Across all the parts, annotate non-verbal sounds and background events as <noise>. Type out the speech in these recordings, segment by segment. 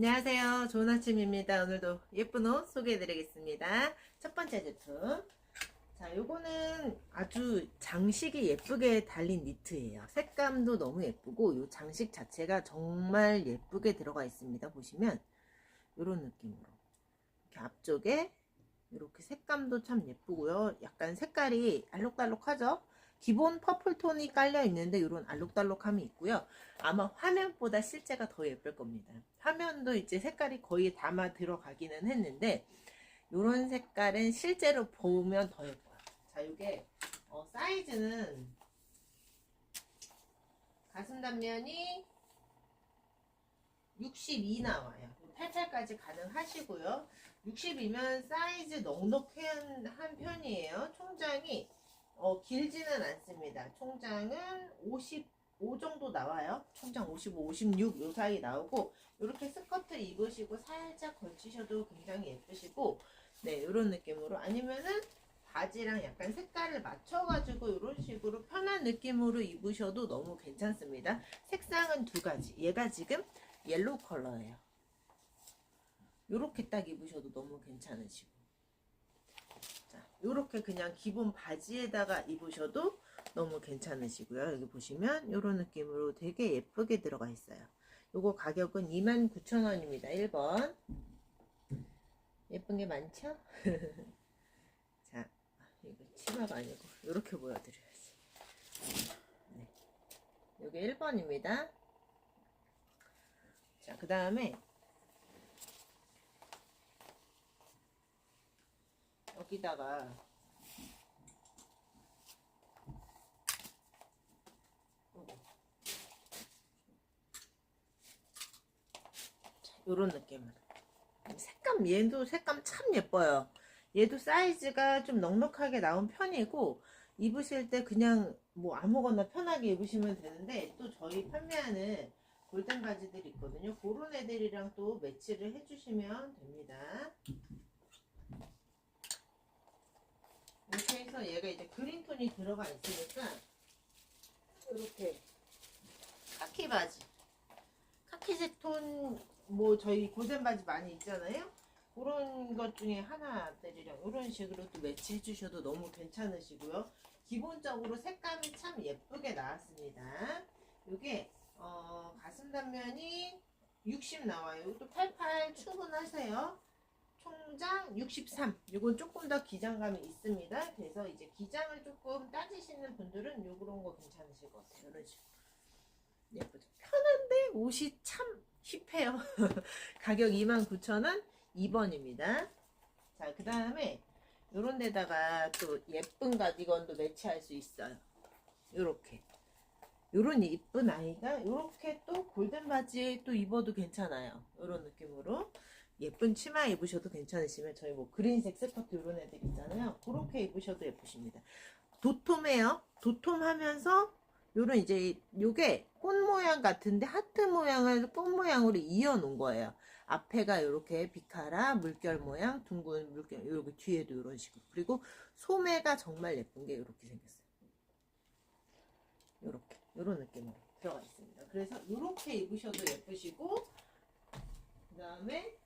안녕하세요. 좋은 아침입니다. 오늘도 예쁜 옷 소개해드리겠습니다. 첫 번째 제품. 자, 요거는 아주 장식이 예쁘게 달린 니트예요. 색감도 너무 예쁘고, 요 장식 자체가 정말 예쁘게 들어가 있습니다. 보시면, 요런 느낌으로. 이렇게 앞쪽에, 이렇게 색감도 참 예쁘고요. 약간 색깔이 알록달록하죠? 기본 퍼플 톤이 깔려 있는데 이런 알록달록함이 있고요. 아마 화면보다 실제가 더 예쁠 겁니다. 화면도 이제 색깔이 거의 담아 들어가기는 했는데 이런 색깔은 실제로 보면 더 예뻐요. 자, 이게 어, 사이즈는 가슴 단면이 62 나와요. 88까지 가능하시고요. 60이면 사이즈 넉넉한 한 편이에요. 총장이 어, 길지는 않습니다. 총장은 55 정도 나와요. 총장 55, 56 요 사이 나오고 이렇게 스커트 입으시고 살짝 걸치셔도 굉장히 예쁘시고 네 이런 느낌으로 아니면은 바지랑 약간 색깔을 맞춰가지고 이런 식으로 편한 느낌으로 입으셔도 너무 괜찮습니다. 색상은 두 가지. 얘가 지금 옐로우 컬러예요. 이렇게 딱 입으셔도 너무 괜찮으시고 자, 요렇게 그냥 기본 바지에다가 입으셔도 너무 괜찮으시고요. 여기 보시면 이런 느낌으로 되게 예쁘게 들어가 있어요. 요거 가격은 29,000원입니다. 1번. 예쁜 게 많죠? <laughs> 자, 이거 치마가 아니고 이렇게 보여드려야지. 네. 요게 1번입니다. 자, 그 다음에 여기다가. 요런 느낌으로. 색감 얘도 색감 참 예뻐요. 얘도 사이즈가 좀 넉넉하게 나온 편이고 입으실 때 그냥 뭐 아무거나 편하게 입으시면 되는데 또 저희 판매하는 골든 바지들이 있거든요. 그런 애들이랑 또 매치를 해주시면 됩니다 이렇게 해서 얘가 이제 그린톤이 들어가 있으니까 이렇게 카키 바지. 카키색 톤 뭐 저희 골든 바지 많이 있잖아요. 그런 것 중에 하나들이랑 이런 식으로 또 매치해 주셔도 너무 괜찮으시고요. 기본적으로 색감이 참 예쁘게 나왔습니다. 이게 어, 가슴 단면이 60 나와요. 이것도 88 충분하세요 총장 63. 이건 조금 더 기장감이 있습니다. 그래서 이제 기장을 조금 따지시는 분들은 요 그런 거 괜찮으실 것 같아요. 이런 식으로. 예쁘죠? 편한데 옷이 참 힙해요. <laughs> 가격 29,000원 2번입니다. 자, 그 다음에 요런 데다가 또 예쁜 가디건도 매치할 수 있어요. 요렇게. 요런 예쁜 아이가 요렇게 또 골든 바지에 또 입어도 괜찮아요. 요런 느낌으로. 예쁜 치마 입으셔도 괜찮으시면 저희 뭐 그린색 스커트 이런 애들 있잖아요. 그렇게 입으셔도 예쁘십니다. 도톰해요. 도톰하면서 요런 이제 요게 꽃 모양 같은데 하트 모양을 꽃 모양으로 이어 놓은 거예요. 앞에가 이렇게 비카라 물결 모양 둥근 물결 이렇게 뒤에도 이런 식으로 그리고 소매가 정말 예쁜 게 이렇게 생겼어요. 이렇게 이런 느낌으로 들어가 있습니다. 그래서 이렇게 입으셔도 예쁘시고 그 다음에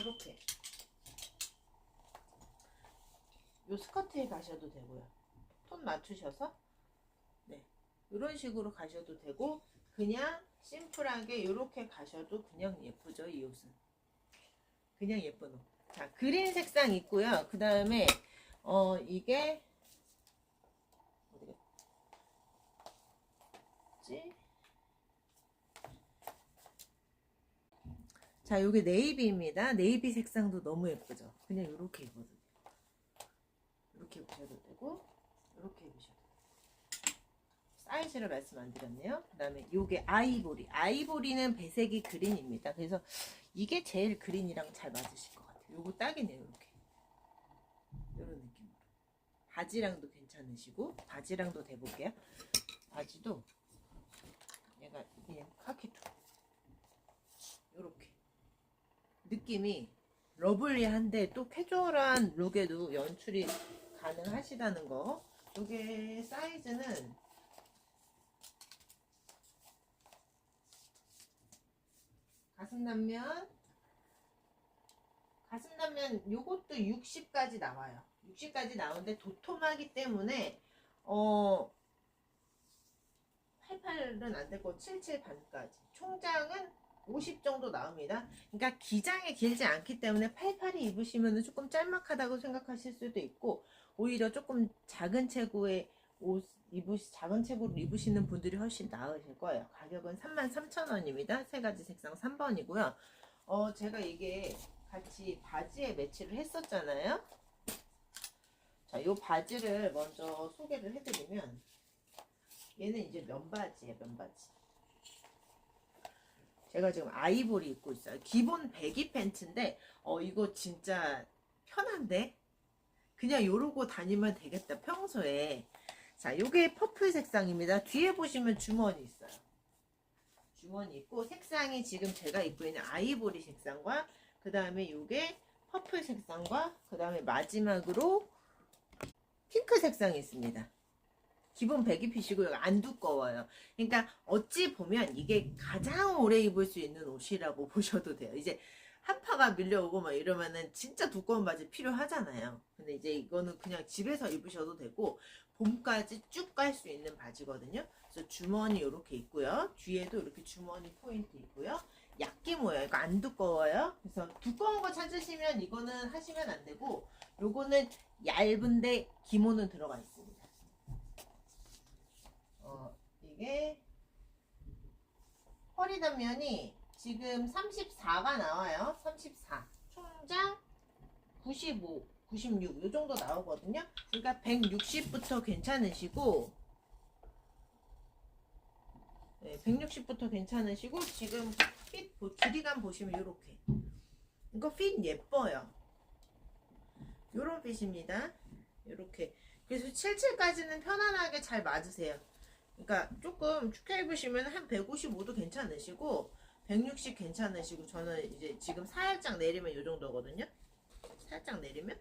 이렇게. 요 스커트에 가셔도 되고요. 톤 맞추셔서. 네. 이런 식으로 가셔도 되고 그냥 심플하게 이렇게 가셔도 그냥 예쁘죠 이 옷은. 그냥 예쁜 옷 자 그린 색상 있고요. 그 다음에 어 이게 어디겠지 자, 요게 네이비입니다. 네이비 색상도 너무 예쁘죠? 그냥 이렇게 입어도 돼요. 이렇게 입으셔도 되고, 이렇게 입으셔도 돼요. 사이즈를 말씀 안 드렸네요. 그 다음에 요게 아이보리. 아이보리는 배색이 그린입니다. 그래서 이게 제일 그린이랑 잘 맞으실 것 같아요. 요거 딱이네요, 이렇게. 요런 느낌으로. 바지랑도 괜찮으시고, 바지랑도 대볼게요. 바지도 얘가 이게 카키톤. 요렇게. 느낌이 러블리한데 또 캐주얼한 룩에도 연출이 가능하시다는 거. 이게 사이즈는 가슴 단면 가슴 단면 요것도 60까지 나와요. 60까지 나오는데 도톰하기 때문에 어 88은 안 되고 77 반까지. 총장은 50 정도 나옵니다. 그러니까 기장이 길지 않기 때문에 88이 입으시면 조금 짤막하다고 생각하실 수도 있고 오히려 조금 작은 체구의 옷 입으시 작은 체구를 입으시는 분들이 훨씬 나으실 거예요. 가격은 33,000원입니다. 세 가지 색상 3번이고요. 어 제가 이게 같이 바지에 매치를 했었잖아요. 자, 요 바지를 먼저 소개를 해드리면 얘는 이제 면바지예요, 면바지. 제가 지금 아이보리 입고 있어요. 기본 배기 팬츠인데 어 이거 진짜 편한데? 그냥 요러고 다니면 되겠다 평소에. 자 요게 퍼플 색상입니다. 뒤에 보시면 주머니 있어요. 주머니 있고 색상이 지금 제가 입고 있는 아이보리 색상과 그 다음에 요게 퍼플 색상과 그 다음에 마지막으로 핑크 색상이 있습니다 기본 배기핏이고 이거 안 두꺼워요 그러니까 어찌 보면 이게 가장 오래 입을 수 있는 옷이라고 <laughs> 보셔도 돼요 이제 한파가 밀려오고 막 이러면은 진짜 두꺼운 바지 필요하잖아요. 근데 이제 이거는 그냥 집에서 입으셔도 되고 봄까지 쭉 갈 수 있는 바지거든요. 그래서 주머니 이렇게 있고요. 뒤에도 이렇게 주머니 포인트 있고요. 얇게 모여요. 이거 안 두꺼워요. 그래서 두꺼운 거 찾으시면 이거는 하시면 안 되고 요거는 얇은데 기모는 들어가 있습니다. 어, 이게 허리 단면이 지금 34가 나와요. 34. 총장 95, 96. 이 정도 나오거든요. 그러니까 160부터 괜찮으시고, 네, 160부터 괜찮으시고, 지금 핏, 보- 길이감 보시면 이렇게. 이거 핏 예뻐요. 요런 핏입니다. 이렇게. 그래서 77까지는 편안하게 잘 맞으세요. 그러니까 조금 축혀 입으시면 한 155도 괜찮으시고, 160 괜찮으시고 저는 이제 지금 살짝 내리면 이 정도거든요. 살짝 내리면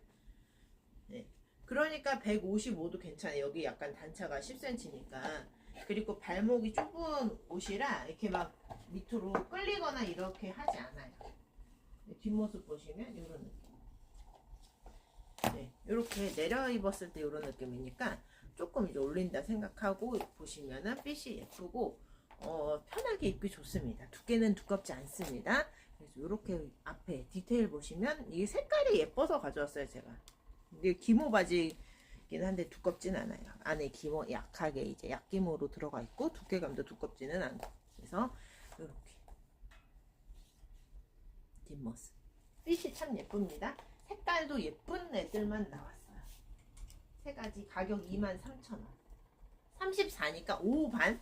네. 그러니까 155도 괜찮아요. 여기 약간 단차가 10cm니까. 그리고 발목이 좁은 옷이라 이렇게 막 밑으로 끌리거나 이렇게 하지 않아요. 네, 뒷모습 보시면 이런 느낌. 네, 이렇게 내려 입었을 때 이런 느낌이니까 조금 이제 올린다 생각하고 보시면은 핏이 예쁘고 어, 편하게 입기 좋습니다. 두께는 두껍지 않습니다. 그래서 이렇게 앞에 디테일 보시면 이게 색깔이 예뻐서 가져왔어요 제가. 이게 기모 바지긴 한데 두껍진 않아요. 안에 기모 약하게 이제 약기모로 들어가 있고 두께감도 두껍지는 않고 그래서 이렇게 뒷모습. 핏이 참 예쁩니다. 색깔도 예쁜 애들만 나왔어요. 세 가지 가격 23,000원. 34니까 5 반.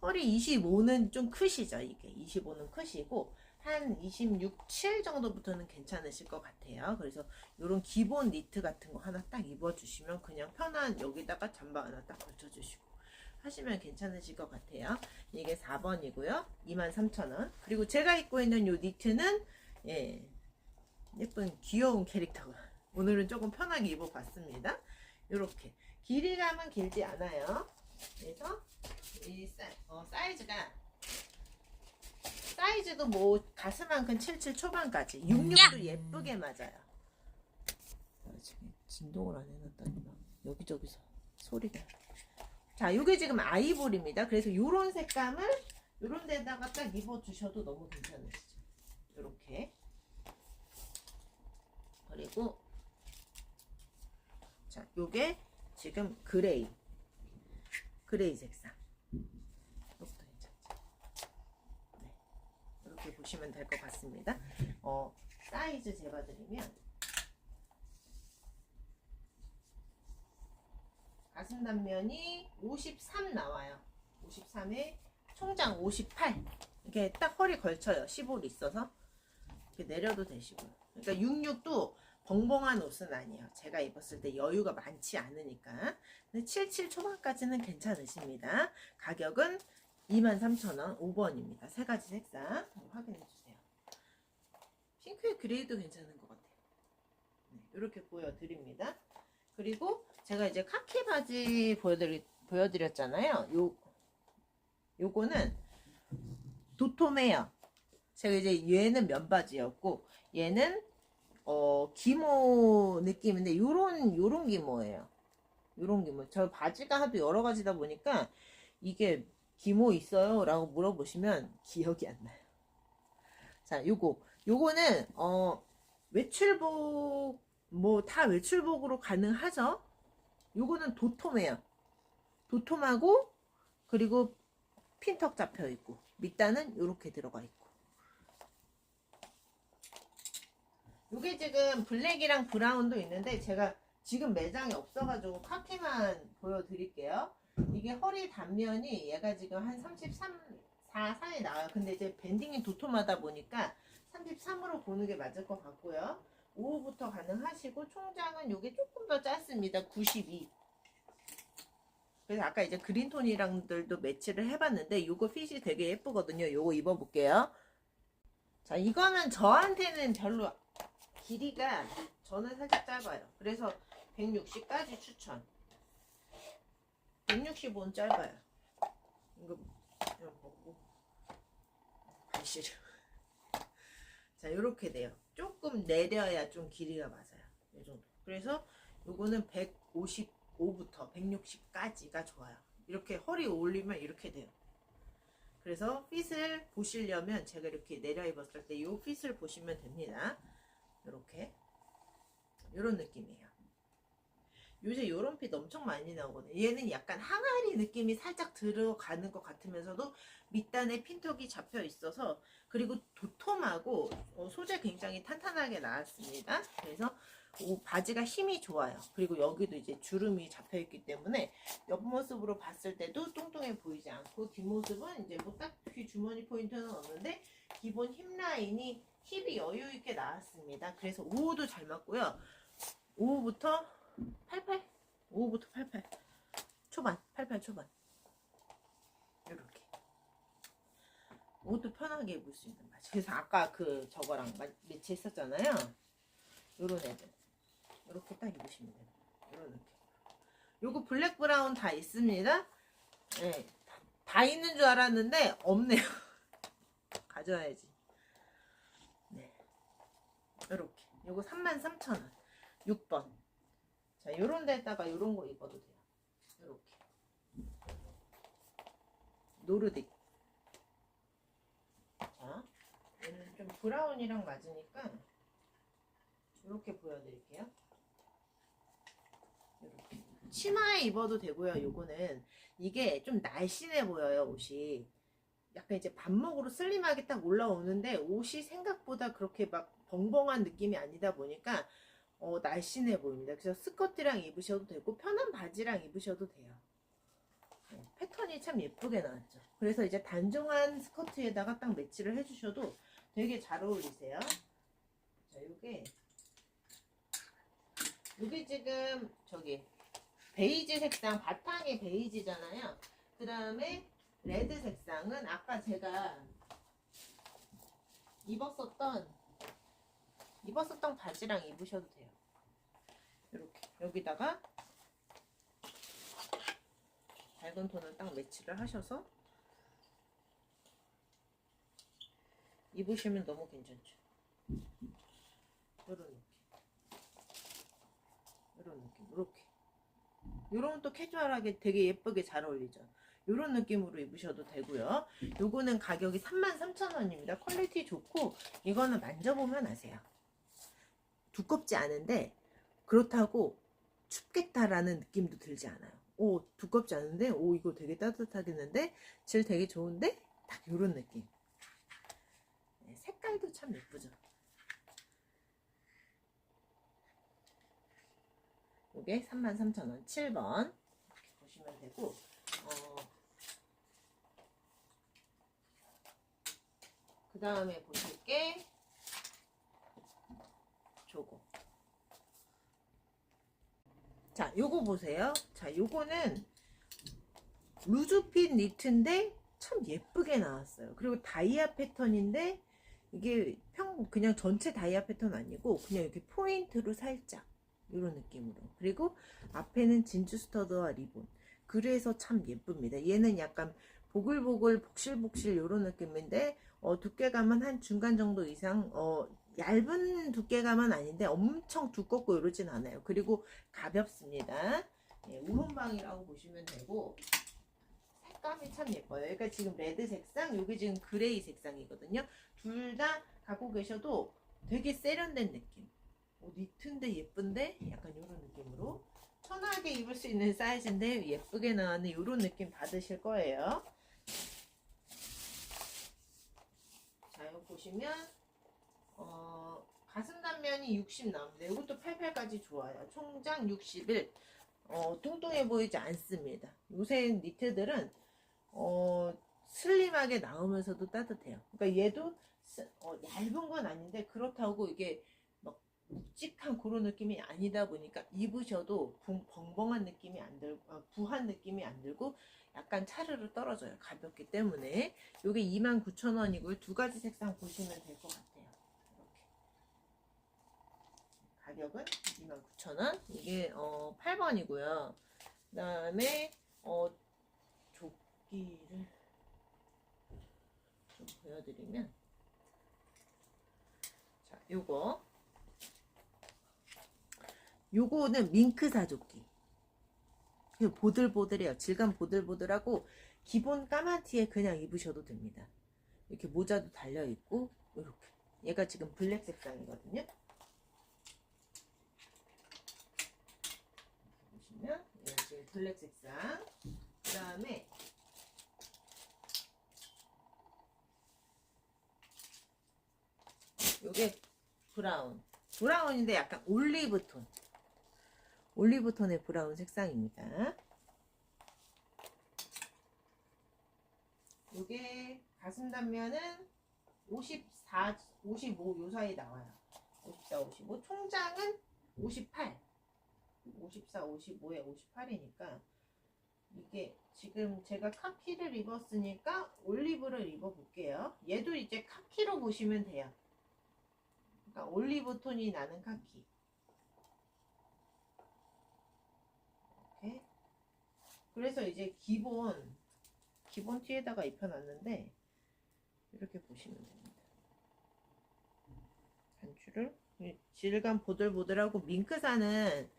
허리 25는 좀 크시죠, 이게. 25는 크시고, 한 26, 7 정도부터는 괜찮으실 것 같아요. 그래서 이런 기본 니트 같은 거 하나 딱 입어주시면 그냥 편한 여기다가 잠바 하나 딱 걸쳐주시고 하시면 괜찮으실 것 같아요. 이게 4번이고요. 23,000원. 그리고 제가 입고 있는 이 니트는, 예, 예쁜 귀여운 캐릭터가. 오늘은 조금 편하게 입어봤습니다. 이렇게. 길이감은 길지 않아요. 그래서 이 사이, 어, 사이즈가 사이즈도 뭐 가슴만큼 77 초반까지 66도 예쁘게 맞아요. 아, 지금 진동을 안 해놨다니 막 여기저기서 소리가. 자, 요게 지금 아이보리입니다. 그래서 요런 색감을 요런 데다가 딱 입어주셔도 너무 괜찮으시죠. 요렇게. 그리고 자, 요게 지금 그레이. 그레이 색상. 네. 이렇게 보시면 될 것 같습니다. 어, 사이즈 재봐드리면 가슴 단면이 53 나와요. 53에 총장 58 이렇게 딱 허리 걸쳐요. 15로 있어서 이렇게 내려도 되시고요. 그러니까 66도 벙벙한 옷은 아니에요. 제가 입었을 때 여유가 많지 않으니까. 근데 77 초반까지는 괜찮으십니다. 가격은 23,000원 5번입니다. 세 가지 색상 확인해 주세요. 핑크의 그레이도 괜찮은 것 같아요. 네, 이렇게 보여드립니다. 그리고 제가 이제 카키 바지 보여드리, 보여드렸잖아요. 요, 요거는 도톰해요. 제가 이제 얘는 면바지였고 얘는 어 기모 느낌인데 요런 요런 기모예요. 요런 기모. 저 바지가 하도 여러 가지다 보니까 이게 기모 있어요? 라고 물어보시면 기억이 안 나요. 자, 요거. 요거는 어 외출복 뭐 다 외출복으로 가능하죠. 요거는 도톰해요. 도톰하고 그리고 핀턱 잡혀 있고 밑단은 이렇게 들어가 있고. 요게 지금 블랙이랑 브라운도 있는데 제가 지금 매장에 없어가지고 카키만 보여드릴게요. 이게 허리 단면이 얘가 지금 한 33, 4, 4에 나와요. 근데 이제 밴딩이 도톰하다 보니까 33으로 보는 게 맞을 것 같고요. 5호부터 가능하시고 총장은 요게 조금 더 짧습니다. 92. 그래서 아까 이제 그린톤이랑들도 매치를 해봤는데 요거 핏이 되게 예쁘거든요. 요거 입어볼게요. 자 이거는 저한테는 별로 길이가 저는 살짝 짧아요. 그래서 160까지 추천. 165는 짧아요. 이거 그냥 먹고 발시려. 자 이렇게 돼요. 조금 내려야 좀 길이가 맞아요. 이 정도. 그래서 요거는 155부터 160까지가 좋아요. 이렇게 허리 올리면 이렇게 돼요. 그래서 핏을 보시려면 제가 이렇게 내려 입었을 때 이 핏을 보시면 됩니다. 이렇게 이런 느낌이에요. 요새 요런 핏 엄청 많이 나오거든요. 얘는 약간 항아리 느낌이 살짝 들어가는 것 같으면서도 밑단에 핀턱이 잡혀 있어서 그리고 도톰하고 어, 소재 굉장히 탄탄하게 나왔습니다. 그래서 오, 바지가 힘이 좋아요. 그리고 여기도 이제 주름이 잡혀 있기 때문에 옆모습으로 봤을 때도 뚱뚱해 보이지 않고 뒷모습은 이제 뭐 딱히 주머니 포인트는 없는데 기본 힙 라인이 힙이 여유 있게 나왔습니다. 그래서 5호도 잘 맞고요. 5호부터 88? 5호부터 88. 초반, 88 초반. 이렇게. 옷도 편하게 입을 수 있는 바지. 그래서 아까 그 저거랑 마- 매치했었잖아요. 요런 애들. 이렇게 딱 입으시면 돼요. 요런 느낌. 요거 블랙 브라운 다 있습니다. 네. 다 있는 줄 알았는데 없네요. <laughs> 가져와야지. 네. 요렇게. 요거 33,000원. 6번. 자, 요런 데다가 요런 거 입어도 돼요. 요렇게. 노르딕. 자, 얘는 좀 브라운이랑 맞으니까 이렇게 보여드릴게요. 이렇게. 치마에 입어도 되고요. 요거는 이게 좀 날씬해 보여요. 옷이 약간 이제 반목으로 슬림하게 딱 올라오는데 옷이 생각보다 그렇게 막 벙벙한 느낌이 아니다 보니까 어, 날씬해 보입니다. 그래서 스커트랑 입으셔도 되고 편한 바지랑 입으셔도 돼요. 네, 패턴이 참 예쁘게 나왔죠. 그래서 이제 단정한 스커트에다가 딱 매치를 해주셔도 되게 잘 어울리세요. 자, 요게 요게 지금 저기 베이지 색상 바탕이 베이지잖아요. 그 다음에 레드 색상은 아까 제가 입었었던 입었었던 바지랑 입으셔도 돼요. 이렇게 여기다가 밝은 톤을 딱 매치를 하셔서 입으시면 너무 괜찮죠. 이런 느낌. 이런 느낌. 이렇게. 이런 또 캐주얼하게 되게 예쁘게 잘 어울리죠. 이런 느낌으로 입으셔도 되고요. 요거는 가격이 33,000원입니다. 퀄리티 좋고 이거는 만져보면 아세요. 두껍지 않은데 그렇다고 춥겠다라는 느낌도 들지 않아요. 오 두껍지 않은데 오 이거 되게 따뜻하겠는데 질 되게 좋은데 딱 이런 느낌. 네, 색깔도 참 예쁘죠. 이게 33,000원 7번 이렇게 보시면 되고 어, 그 다음에 보실 게 요거 자 요거 보세요. 자 요거는 루즈핏 니트인데 참 예쁘게 나왔어요. 그리고 다이아 패턴인데 이게 평 그냥 전체 다이아 패턴 아니고 그냥 이렇게 포인트로 살짝 이런 느낌으로. 그리고 앞에는 진주 스터드와 리본. 그래서 참 예쁩니다. 얘는 약간 보글보글 복실복실 이런 느낌인데 어, 두께감은 한 중간 정도 이상 어, 얇은 두께감은 아닌데 엄청 두껍고 이러진 않아요. 그리고 가볍습니다. 예, 우론방이라고 보시면 되고 색감이 참 예뻐요. 그러니까 지금 레드 색상, 여기 지금 그레이 색상이거든요. 둘 다 갖고 계셔도 되게 세련된 느낌. 어, 니트인데 예쁜데 약간 이런 느낌으로 편하게 입을 수 있는 사이즈인데 예쁘게 나오는 이런 느낌 받으실 거예요. 자, 이거 보시면 어, 가슴 단면이 60 나옵니다. 이것도 88까지 좋아요. 총장 61. 어, 뚱뚱해 보이지 않습니다. 요새 니트들은 어, 슬림하게 나오면서도 따뜻해요. 그러니까 얘도 스- 어, 얇은 건 아닌데 그렇다고 이게 막 묵직한 그런 느낌이 아니다 보니까 입으셔도 붕- 벙벙한 느낌이 안 들고 아, 부한 느낌이 안 들고 약간 차르르 떨어져요. 가볍기 때문에 요게 29,000원이고요. 두 가지 색상 보시면 될 것 같아요. 이렇게 가격은 29,000원. 이게 어 8번이고요. 그 다음에 어 조끼를 좀 보여드리면 자, 요거 요거는 밍크사 조끼. 보들보들해요. 질감 보들보들하고 기본 까만 티에 그냥 입으셔도 됩니다. 이렇게 모자도 달려 있고 이렇게. 얘가 지금 블랙 색상이거든요. 보시면 얘가 지금 블랙 색상. 그 다음에 요게 브라운. 브라운인데 약간 올리브 톤. 올리브 톤의 브라운 색상입니다. 요게 가슴 단면은 54, 55 요 사이 나와요. 54, 55. 총장은 58. 54, 55에 58이니까 이게 지금 제가 카키를 입었으니까 올리브를 입어볼게요. 얘도 이제 카키로 보시면 돼요. 그러니까 올리브 톤이 나는 카키. 이렇게. 그래서 이제 기본 기본 티에다가 입혀놨는데 이렇게 보시면 됩니다. 단추를 이 질감 보들보들하고 밍크사는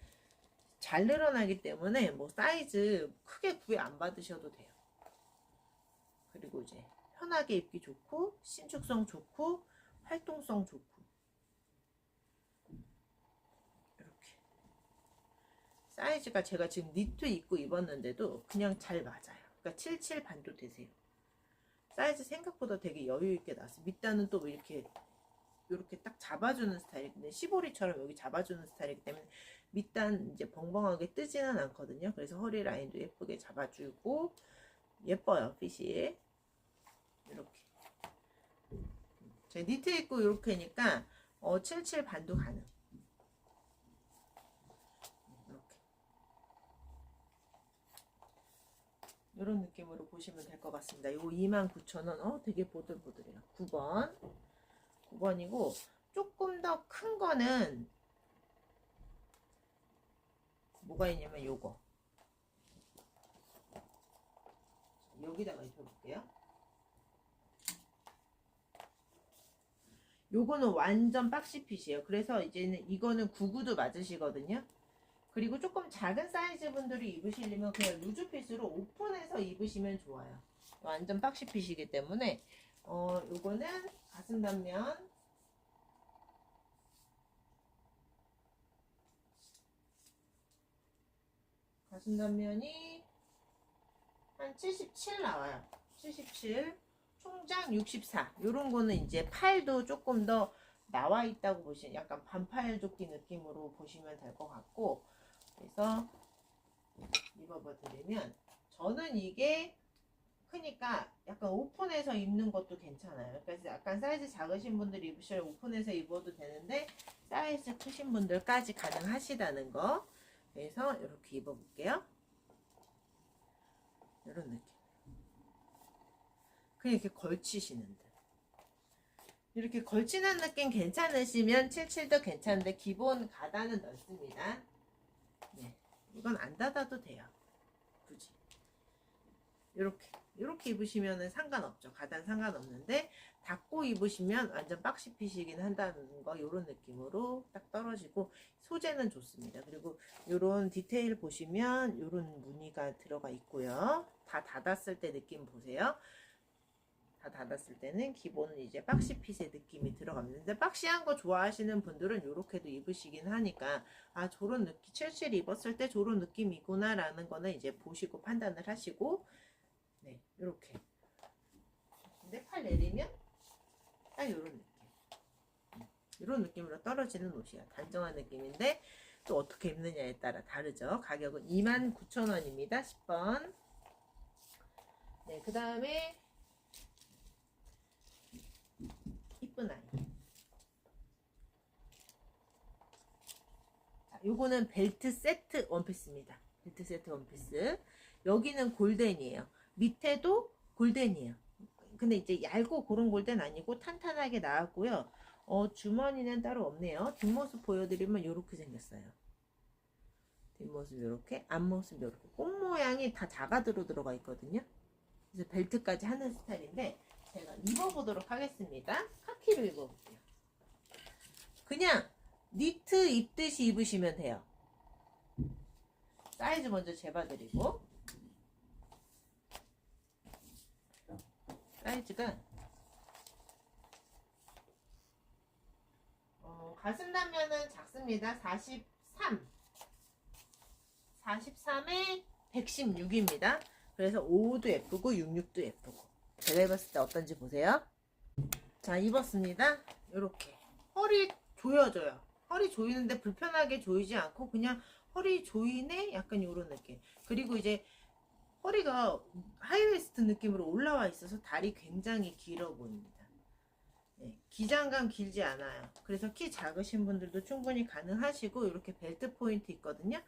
잘 늘어나기 때문에 뭐 사이즈 크게 구애 안 받으셔도 돼요. 그리고 이제 편하게 입기 좋고 신축성 좋고 활동성 좋고 이렇게 사이즈가 제가 지금 니트 입고 입었는데도 그냥 잘 맞아요. 그러니까 77 반도 되세요. 사이즈 생각보다 되게 여유 있게 나왔어요. 밑단은 또 이렇게 이렇게 딱 잡아주는 스타일인데 시보리처럼 여기 잡아주는 스타일이기 때문에 밑단 이제 벙벙하게 뜨지는 않거든요. 그래서 허리 라인도 예쁘게 잡아주고 예뻐요 핏이 이렇게 제 니트 입고 이렇게니까 어, 77 반도 가능 이렇게 이런 느낌으로 보시면 될 것 같습니다. 요 29,000원 어 되게 보들보들해요. 9번 9번이고 조금 더 큰 거는 뭐가 있냐면 요거. 여기다가 입혀볼게요. 요거는 완전 박시핏이에요. 그래서 이제는 이거는 구구도 맞으시거든요. 그리고 조금 작은 사이즈 분들이 입으시려면 그냥 루즈핏으로 오픈해서 입으시면 좋아요. 완전 박시핏이기 때문에 어 요거는 가슴 단면 가슴 단면이 한 77 나와요. 77, 총장 64. 요런 거는 이제 팔도 조금 더 나와 있다고 보시면 약간 반팔 조끼 느낌으로 보시면 될 것 같고 그래서 입어봐 드리면 저는 이게 크니까 약간 오픈해서 입는 것도 괜찮아요. 그래서 약간 사이즈 작으신 분들이 입으시면 오픈해서 입어도 되는데 사이즈 크신 분들까지 가능하시다는 거. 그래서 이렇게 입어볼게요. 이런 느낌. 그냥 이렇게 걸치시는 듯. 이렇게 걸치는 느낌 괜찮으시면 77도 괜찮은데 기본 가다는 넓습니다. 네, 이건 안 닫아도 돼요. 굳이. 이렇게 이렇게 입으시면은 상관없죠. 가단 상관없는데 닫고 입으시면 완전 핏이긴 한다는 거 이런 느낌으로 딱 떨어지고 소재는 좋습니다. 그리고 이런 디테일 보시면 이런 무늬가 들어가 있고요. 다 닫았을 때 느낌 보세요. 다 닫았을 때는 기본은 이제 박시 핏의 느낌이 들어갑니다. 박시한 거 좋아하시는 분들은 이렇게도 입으시긴 하니까 아 저런 느낌 첼시를 입었을 때 저런 느낌이구나 라는 거는 이제 보시고 판단을 하시고 네 이렇게. 근데 팔 내리면 딱 이런 느낌. 이런 느낌으로 떨어지는 옷이야. 단정한 느낌인데 또 어떻게 입느냐에 따라 다르죠. 가격은 29,000원입니다. 10번. 네그 다음에 이쁜 아이. 자, 요거는 벨트 세트 원피스입니다. 벨트 세트 원피스. 여기는 골덴이에요 밑에도 골덴이에요. 근데 이제 얇고 고른 골덴 아니고 탄탄하게 나왔고요. 어, 주머니는 따로 없네요. 뒷모습 보여드리면 이렇게 생겼어요. 뒷모습 이렇게 앞모습 이렇게. 꽃 모양이 다 자가드로 들어가 있거든요. 그래서 벨트까지 하는 스타일인데 제가 입어보도록 하겠습니다. 카키로 입어볼게요. 그냥 니트 입듯이 입으시면 돼요. 사이즈 먼저 재봐드리고 사이즈가 어, 가슴 단면은 작습니다. 43 43에 116입니다. 그래서 5도 예쁘고 66도 예쁘고 제가 입었을 때 어떤지 보세요. 자 입었습니다. 이렇게 허리 조여져요. 허리 조이는데 불편하게 조이지 않고 그냥 허리 조이네 약간 이런 느낌. 그리고 이제 허리가 하이웨스트 느낌으로 올라와 있어서 다리 굉장히 길어 보입니다. 네, 기장감 길지 않아요. 그래서 키 작으신 분들도 충분히 가능하시고 이렇게 벨트 포인트 있거든요.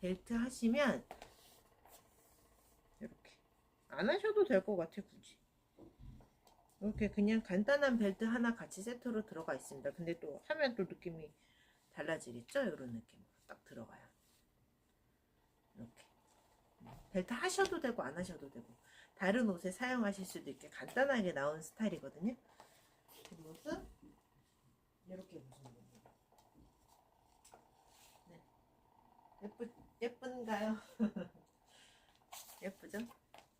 벨트 하시면 이렇게 안 하셔도 될 것 같아 굳이. 이렇게 그냥 간단한 벨트 하나 같이 세트로 들어가 있습니다. 근데 또 하면 또 느낌이 달라지겠죠? 이런 느낌으로 딱 들어가요. 이렇게. 벨트 하셔도 되고 안 하셔도 되고 다른 옷에 사용하실 수도 있게 간단하게 나온 스타일이거든요. 뒷모습 이렇게 보시면 됩니다. 네. 예쁘 예쁜가요? <laughs> 예쁘죠?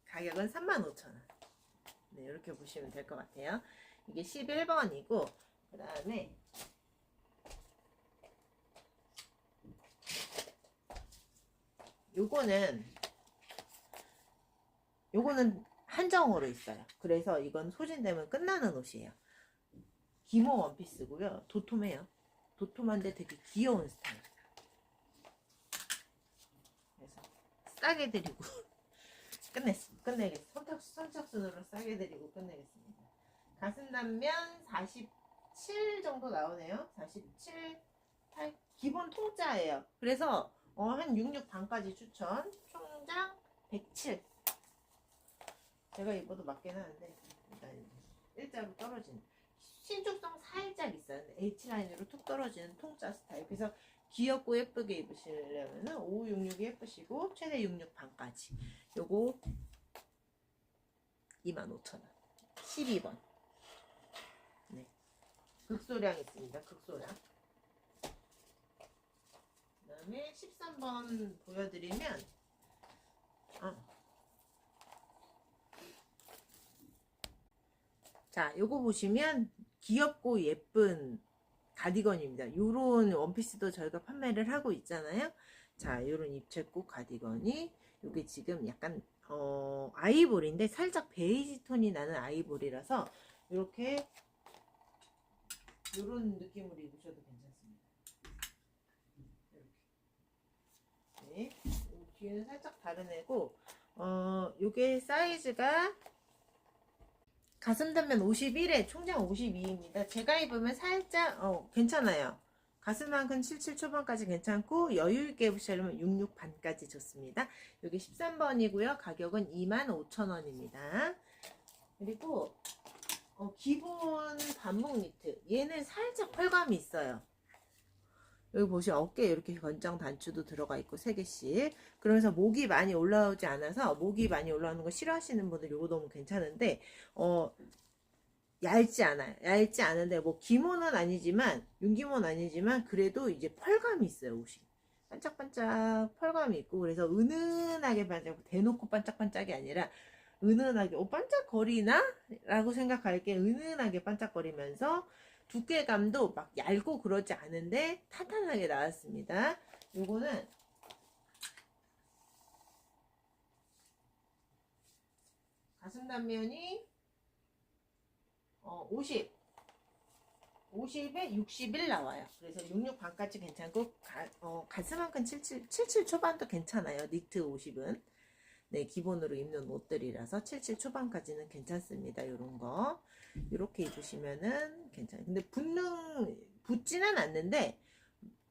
가격은 35,000원. 네, 이렇게 보시면 될 것 같아요. 이게 11번이고 그 다음에 요거는 요거는 한정으로 있어요. 그래서 이건 소진되면 끝나는 옷이에요. 기모 원피스고요. 도톰해요. 도톰한데 되게 귀여운 스타일. 그래서 싸게 드리고 <laughs> 끝냈습니다. 끝내겠습니다. 선착, 선착순으로 싸게 드리고 끝내겠습니다. 가슴 단면 47 정도 나오네요. 47, 8, 기본 통짜예요. 그래서 어, 한 66 반까지 추천. 총장 107. 제가 입어도 맞긴 하는데 일단 일자로 떨어지는 신축성 살짝 있어요. H라인으로 툭 떨어지는 통짜 스타일. 그래서 귀엽고 예쁘게 입으시려면 5, 6, 6이 예쁘시고 최대 66 반까지. 요거 25,000원. 12번. 네. 극소량 있습니다. 극소량. 그 다음에 13번 보여드리면 어. 자, 요거 보시면 귀엽고 예쁜 가디건입니다. 요런 원피스도 저희가 판매를 하고 있잖아요. 자, 요런 입체꽃 가디건이 요게 지금 약간 어, 아이보리인데 살짝 베이지 톤이 나는 아이보리라서 이렇게 요런 느낌으로 입으셔도 괜찮습니다. 이렇게. 네. 요 뒤에는 살짝 다른 애고 어, 요게 사이즈가 가슴 단면 51에 총장 52입니다. 제가 입으면 살짝 어, 괜찮아요. 가슴만큼 77 초반까지 괜찮고 여유 있게 입으시려면 66 반까지 좋습니다. 여기 13번이고요. 가격은 25,000원입니다. 그리고 어, 기본 반목 니트 얘는 살짝 펄감이 있어요. 여기 보시면 어깨에 이렇게 권장 단추도 들어가 있고 3개씩 그러면서 목이 많이 올라오지 않아서 목이 많이 올라오는 거 싫어하시는 분들 이거 너무 괜찮은데 어 얇지 않아요. 얇지 않은데 뭐 기모는 아니지만 윤기모는 아니지만 그래도 이제 펄감이 있어요 옷이. 반짝반짝 펄감이 있고 그래서 은은하게 반짝 대놓고 반짝반짝이 아니라 은은하게 어 반짝거리나? 라고 생각할 게 은은하게 반짝거리면서 두께감도 막 얇고 그러지 않은데 탄탄하게 나왔습니다. 요거는 가슴 단면이 어, 50 50에 61 나와요. 그래서 66 반까지 괜찮고 가, 어, 가슴만큼 77, 77 초반도 괜찮아요. 니트 50은 네 기본으로 입는 옷들이라서 77 초반까지는 괜찮습니다. 요런 거 이렇게 입으시면은 괜찮아요. 근데 붙는 붙지는 않는데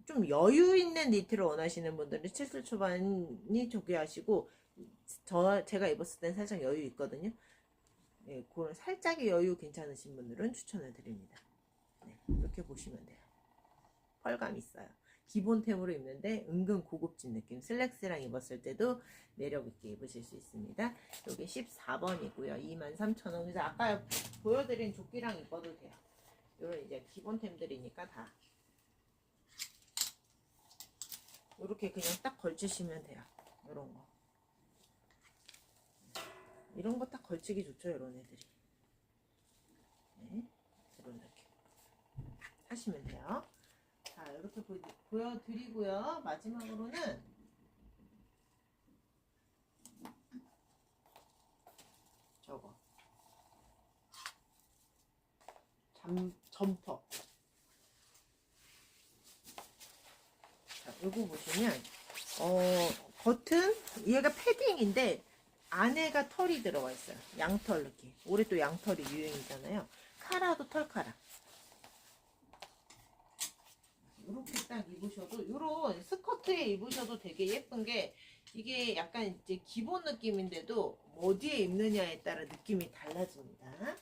좀 여유 있는 니트를 원하시는 분들은 77 초반이 좋게 하시고 저 제가 입었을 땐 살짝 여유 있거든요. 네, 그런 살짝의 여유 괜찮으신 분들은 추천을 드립니다. 네, 이렇게 보시면 돼요. 펄감 있어요. 기본템으로 입는데 은근 고급진 느낌. 슬랙스랑 입었을 때도 매력 있게 입으실 수 있습니다. 여기 14번이고요. 23,000원. 그래서 아까 보여드린 조끼랑 입어도 돼요. 이런 이제 기본템들이니까 다. 이렇게 그냥 딱 걸치시면 돼요. 이런 거. 이런 거 딱 걸치기 좋죠, 이런 애들이. 네, 이런 느낌. 하시면 돼요. 자, 이렇게 보, 보여드리고요. 마지막으로는 저거. 잠, 점퍼. 자, 요거 보시면, 어, 겉은 얘가 패딩인데, 안에가 털이 들어가 있어요. 양털 느낌. 올해 또 양털이 유행이잖아요. 카라도 털카라. 이렇게 딱 입으셔도 이런 스커트에 입으셔도 되게 예쁜 게 이게 약간 이제 기본 느낌인데도 어디에 입느냐에 따라 느낌이 달라집니다.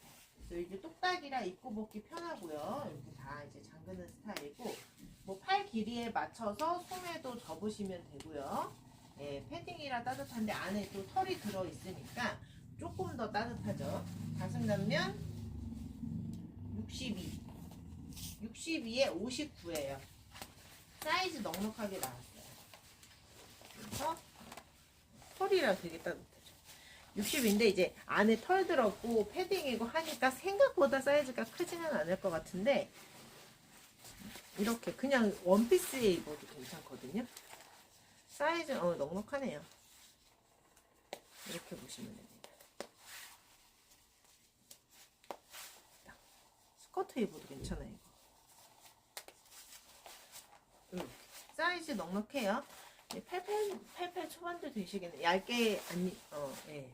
이제 똑딱이라 입고 벗기 편하고요. 이렇게 다 이제 잠그는 스타일이고 뭐 팔 길이에 맞춰서 소매도 접으시면 되고요. 예, 패딩이라 따뜻한데 안에 또 털이 들어 있으니까 조금 더 따뜻하죠. 가슴 단면 62. 62에 59예요. 사이즈 넉넉하게 나왔어요. 그래서 털이라 되게 따뜻하죠. 60인데 이제 안에 털 들었고 패딩이고 하니까 생각보다 사이즈가 크지는 않을 것 같은데 이렇게 그냥 원피스에 입어도 괜찮거든요. 사이즈 어 넉넉하네요. 이렇게 보시면 됩니다. 딱. 스커트 입어도 괜찮아요. 이거. 이렇게. 사이즈 넉넉해요. 88, 88 초반도 되시겠네. 얇게 안, 어, 예.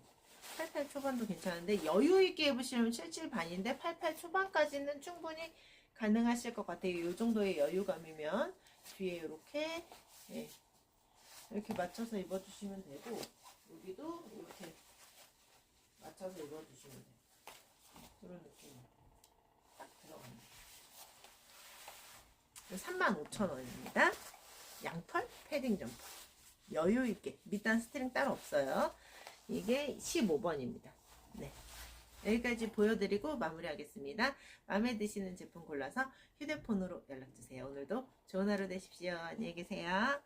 88 초반도 괜찮은데 여유 있게 입으시면 77 반인데 88 초반까지는 충분히 가능하실 것 같아요. 이 정도의 여유감이면 뒤에 이렇게 예. 이렇게 맞춰서 입어주시면 되고 여기도 이렇게 맞춰서 입어주시면 돼요. 그런 느낌 딱 들어갑니다. 35,000원입니다. 양털 패딩 점퍼 여유 있게 밑단 스트링 따로 없어요. 이게 15번입니다. 네. 여기까지 보여드리고 마무리하겠습니다. 마음에 드시는 제품 골라서 휴대폰으로 연락주세요. 오늘도 좋은 하루 되십시오. 안녕히 계세요.